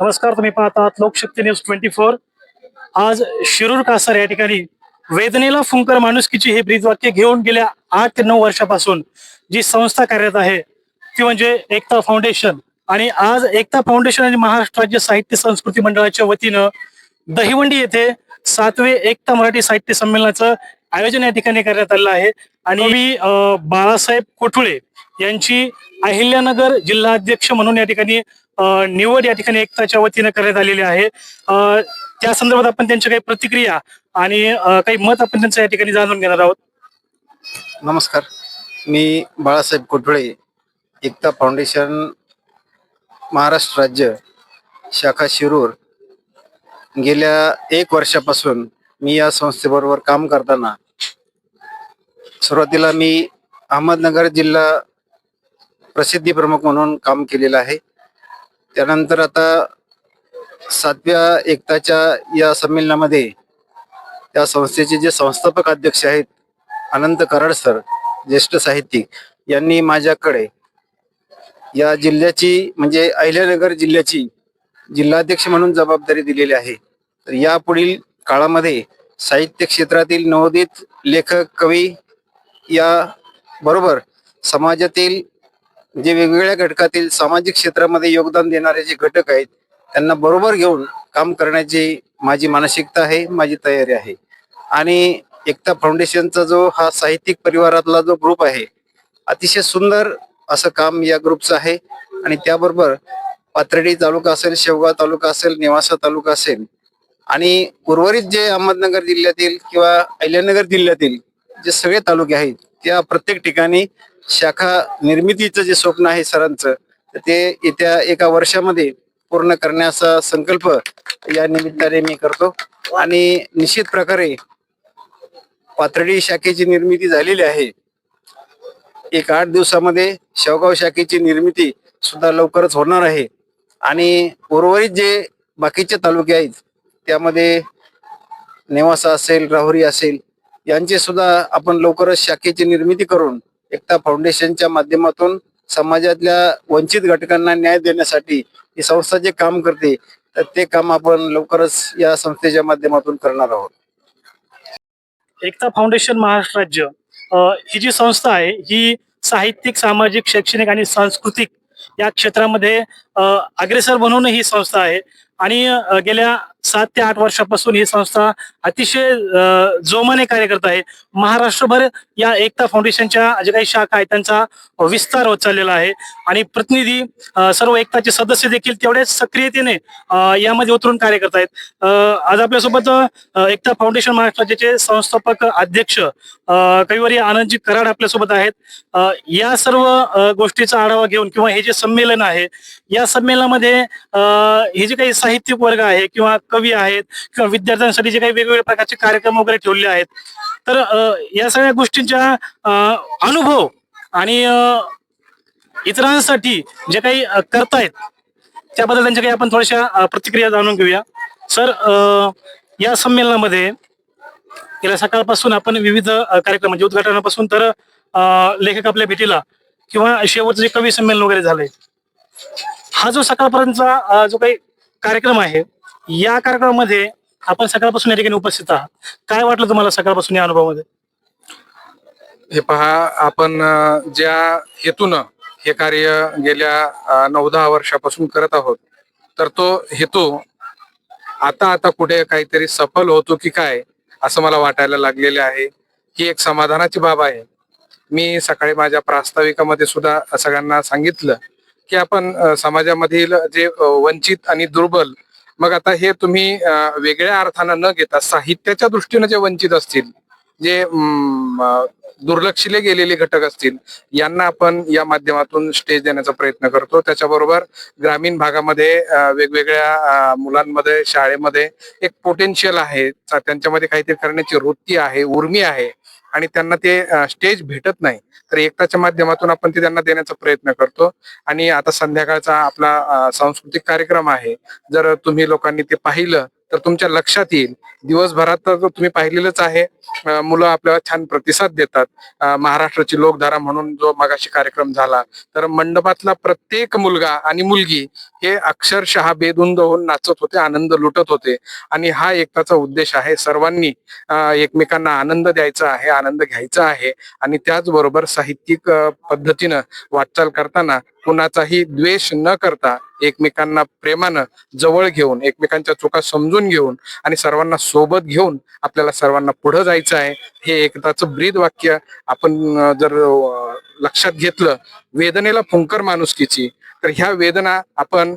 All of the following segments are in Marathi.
नमस्कार तुम्ही पाहतात लोकशक्ती न्यूज ट्वेंटी फोर. आज शिरूर कासार या ठिकाणी वेदनेला फुंकर माणुसकीची हे ब्रीदवाक्य घेऊन गेल्या आठ ते नऊ वर्षापासून जी संस्था कार्यरत आहे ती म्हणजे एकता फाउंडेशन. आणि आज एकता फाउंडेशन आणि महाराष्ट्र राज्य साहित्य संस्कृती मंडळाच्या वतीनं दहिवंडी येथे सातवे एकता मराठी साहित्य संमेलनाचं आयोजन या ठिकाणी करण्यात आलेलं आहे. आणि मी बाळासाहेब कोठुळे यांची अहिल्यानगर जिल्हाध्यक्ष म्हणून या ठिकाणी निवड या ठिकाणी एकताच्या वतीनं करण्यात आलेली आहे. त्या संदर्भात आपण त्यांच्या काही प्रतिक्रिया आणि काही मत आपण त्यांचं या ठिकाणी जाणून घेणार आहोत. नमस्कार. मी बाळासाहेब कोठळे एकता फाउंडेशन महाराष्ट्र राज्य शाखा शिरूर. गेल्या एक वर्षापासून मी या संस्थेबरोबर काम करताना सुरुवातीला मी अहमदनगर जिल्हा प्रसिद्धी प्रमुख म्हणून काम केलेलं आहे. त्यानंतर आता सातव्या एकताच्या या संमेलनामध्ये त्या संस्थेचे जे संस्थापक अध्यक्ष आहेत अनंत कराड सर ज्येष्ठ साहित्यिक यांनी माझ्याकडे या जिल्ह्याची म्हणजे अहिल्यानगर जिल्ह्याची जिल्हाध्यक्ष म्हणून जबाबदारी दिलेली आहे. तर यापुढील काळामध्ये साहित्य क्षेत्रातील नवोदित लेखक कवी या बरोबर समाजातील जे वेगवेगळ्या घटकातील सामाजिक क्षेत्रामध्ये योगदान देणारे जे घटक आहेत त्यांना बरोबर घेऊन काम करण्याची माझी मानसिकता आहे माझी तयारी आहे. आणि एकता फाउंडेशनचा जो हा साहित्यिक परिवारातला जो ग्रुप आहे अतिशय सुंदर असं काम या ग्रुपचं आहे. आणि त्याबरोबर पाथर्डी तालुका असेल शेवगाव तालुका असेल नेवासा तालुका असेल आणि उर्वरित जे अहमदनगर जिल्ह्यातील किंवा अहिल्यानगर जिल्ह्यातील जे सगळे तालुके आहेत त्या प्रत्येक ठिकाणी शाखा निर्मितीचं जे स्वप्न आहे सरांचं ते येत्या एका वर्षामध्ये पूर्ण करण्याचा संकल्प या निमित्ताने मी करतो. आणि निश्चित प्रकारे पाथर्डी शाखेची निर्मिती झालेली आहे. एक आठ दिवसामध्ये शेवगाव शाखेची निर्मिती सुद्धा लवकरच होणार आहे. आणि उर्वरित जे बाकीचे तालुके आहेत त्यामध्ये नेवासा असेल राहुरी असेल यांचे सुद्धा आपण लवकरच शाखेची निर्मिती करून एकता फाउंडेशनच्या माध्यमातून समाजातल्या वंचित घटकांना न्याय देण्यासाठी ही संस्था जे काम करते तर ते काम आपण लवकरच या संस्थेच्या माध्यमातून करणार आहोत. एकता फाउंडेशन महाराष्ट्र राज्य ही जी संस्था आहे ही साहित्यिक सामाजिक शैक्षणिक आणि सांस्कृतिक या क्षेत्रामध्ये अं, अग्रेसर बनवून ही संस्था आहे. आणि गेल्या सात ते आठ वर्षापासून ही संस्था अतिशय जोमाने कार्य करत आहे. महाराष्ट्रभर या एकता फाउंडेशनच्या जे काही शाखा आहेत त्यांचा विस्तार होत चाललेला आहे. आणि प्रतिनिधी सर्व एकताचे सदस्य देखील तेवढ्याच सक्रियतेने यामध्ये उतरून कार्य करत आहेत. आज आपल्यासोबत एकता फाउंडेशन महाराष्ट्राचे संस्थापक अध्यक्ष अं, कविवारी आनंदजी कराड आपल्यासोबत आहेत. या सर्व गोष्टीचा आढावा घेऊन किंवा हे जे संमेलन आहे या संमेलनामध्ये हे जे काही साहित्यिक वर्ग आहे किंवा कवी आहेत किंवा विद्यार्थ्यांसाठी जे काही वेगवेगळ्या प्रकारचे कार्यक्रम वगैरे ठेवले आहेत. तर या सगळ्या गोष्टींचा अं, अनुभव आणि इतरांसाठी जे काही करतायत त्याबद्दल त्यांच्या काही आपण थोड्याशा प्रतिक्रिया जाणून घेऊया. सर अं, या संमेलनामध्ये गेल्या सकाळपासून आपण विविध कार्यक्रम म्हणजे उद्घाटनापासून तर लेखक आपल्या भेटीला किंवा शेवटचं जे कवी संमेलन वगैरे झालंय हा जो सकाळपर्यंतचा जो काही कार्यक्रम आहे या कार्यक्रमामध्ये आपण सकाळपासून या ठिकाणी उपस्थित आहात. काय वाटलं तुम्हाला सकाळपासून या अनुभवामध्ये? हे पहा आपण ज्या हेतूनं हे कार्य गेल्या नऊ दहा वर्षापासून करत आहोत तर तो हेतू आता आता कुठे काहीतरी सफल होतो की काय असं मला वाटायला लागलेले आहे. ही एक समाधानाची बाब आहे. मी सकाळी माझ्या प्रास्ताविकामध्ये सुद्धा सगळ्यांना सांगितलं की आपण समाजामधील जे वंचित आणि दुर्बल मग आता हे तुम्ही वेगळ्या अर्थानं न घेता साहित्याच्या दृष्टीनं जे वंचित असतील जे दुर्लक्षिले गेलेले घटक असतील यांना आपण या माध्यमातून स्टेज देण्याचा प्रयत्न करतो. त्याच्याबरोबर ग्रामीण भागामध्ये वेगवेगळ्या मुलांमध्ये शाळेमध्ये एक पोटेन्शियल आहे. चा- त्यांच्यामध्ये काहीतरी करण्याची वृत्ती आहे उर्मी आहे. आणि त्यांना ते स्टेज भेटत नाही. तर एकताच्या माध्यमातून आपण ते त्यांना देण्याचा प्रयत्न करतो. आणि आता संध्याकाळचा आपला सांस्कृतिक कार्यक्रम आहे. जर तुम्ही लोकांनी ते पाहिलं तर तुमच्या लक्षात येईल. दिवसभरात तर तुम्ही पाहिलेलंच आहे. मुलं आपल्याला छान प्रतिसाद देतात. महाराष्ट्राची लोकधारा म्हणून जो मगाशी कार्यक्रम झाला. तर मंडपातला प्रत्येक मुलगा आणि मुलगी हे अक्षरशः बेधुंद होऊन नाचत होते आनंद लुटत होते. आणि हा एकताचा उद्देश आहे. सर्वांनी एकमेकांना आनंद द्यायचा आहे आनंद घ्यायचा आहे. आणि त्याचबरोबर साहित्यिक पद्धतीनं वाटचाल करताना कुणाचाही द्वेष न करता एकमेकांना प्रेमानं जवळ घेऊन एकमेकांच्या चुका समजून घेऊन आणि सर्वांना सोबत घेऊन आपल्याला सर्वांना पुढे जायचं आहे हे एकताचं ब्रीद वाक्य आपण जर लक्षात घेतलं वेदनेला फुंकर माणुसकीची तर ह्या वेदना आपण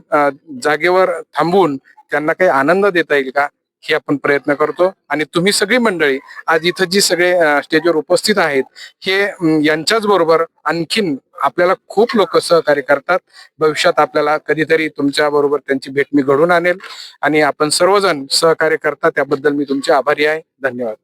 जागेवर थांबवून त्यांना काही आनंद देता येईल का हे आपण प्रयत्न करतो. आणि तुम्ही सगळी मंडळी आज इथं जी सगळे स्टेजवर उपस्थित आहेत हे यांच्याच बरोबर आणखीन आपल्याला खूप लोक सहकार्य करतात. भविष्यात आपल्याला कधीतरी तुमच्या बरोबर त्यांची भेट मी घडून आणेल. आणि आपण सर्वजण सहकार्य करता त्याबद्दल मी तुमचे आभारी आहे. धन्यवाद.